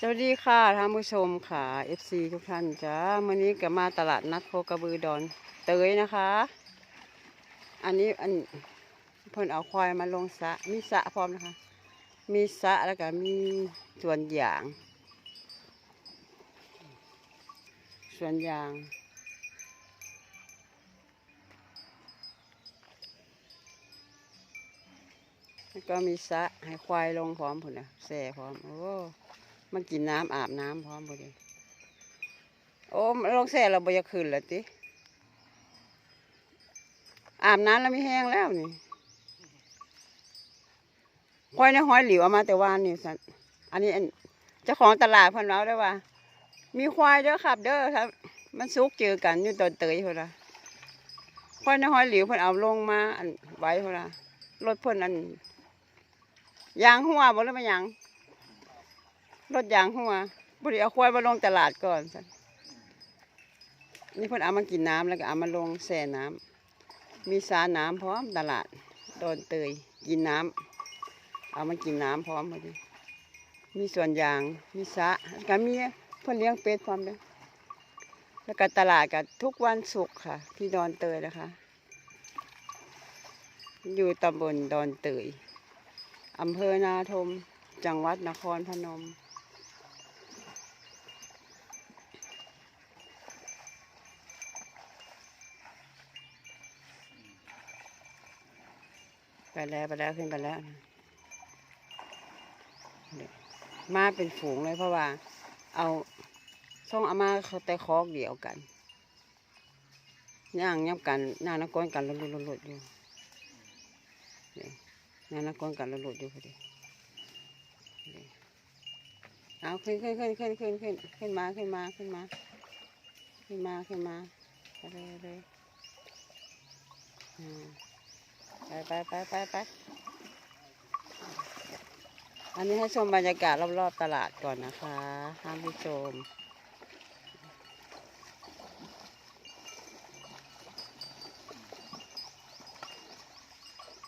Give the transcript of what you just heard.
สวัสดีค่ะท่านผู้ชมค่ะ FC ทุกท่านจ้าวันนี้ก็มาตลาดนัดโคกระบือดอนเตยนะคะ อันนี้อันเพิ่นเอาควายมาลงสะมีสะพร้อมนะคะ มีสะแล้วก็มีส่วนยาง ส่วนยางแล้วก็มีสะให้ควายลงพร้อมพุ่นนะแส่พร้อม โอ้ มันกินน้ำอาบน้ำพร้อมพอดีโอ้มันลงแส่เราบ่อยากขึ้นล้วติอาบน้ำแล้วไม่แห้งแล้วนี่ควายในห้อยหลิวเอามาแต่วานนี่สันอันนี้เจ้าของตลาดพิ่นเราได้ว่า มีควายเด้อครับเด้อครับ มันซุกเจอกันอยู่ตอนเตยพุ่นละควายในห้อยหลิวเพิ่นเอาลงมาอันไว้พุ่นละรถเพิ่นอันยางหัวบ่แล้วมายัง รถยางหัวบรีเอาควายมาลงตลาดก่อนสันนี่เพิ่นเอามากินน้ำแล้วก็เอามาลงแช่น้ำมีสาน้ำพร้อมตลาดโดนเตยกินน้ำเอามากินน้ำพร้อมพอดีมีสวนยางมีสะก็มีเพิ่นเลี้ยงเป็ดพร้อมเด้อแล้วก็ตลาดก็ทุกวันศุกร์ค่ะ ที่ดอนเตยนะคะ อยู่ตำบลดอนเตยอำเภอนาทม จังหวัดนครพนม ไปแล้วไปแล้วขึ้นไปแล้ว มาเป็นฝูงเลยเพราะว่า เอาส่งอามาเขาแต่คอกเดียวกันย่างยับกันย่างนักก้นกันหลุดหลุดอยู่นี่ย่างนักก้นกันหลุดลุดอยู่พอดีเอาขึ้นขึ้นขึ้นขึ้นขึ้นขึ้นขึ้นมาขึ้นมาขึ้นมา ขึ้นมาขึ้นมาไปเลยไปเลยอ่า ไปไปไปไปไปอันนี้ให้ชมบรรยากาศรอบๆตลาดก่อนนะคะ ห้ามผู้ชม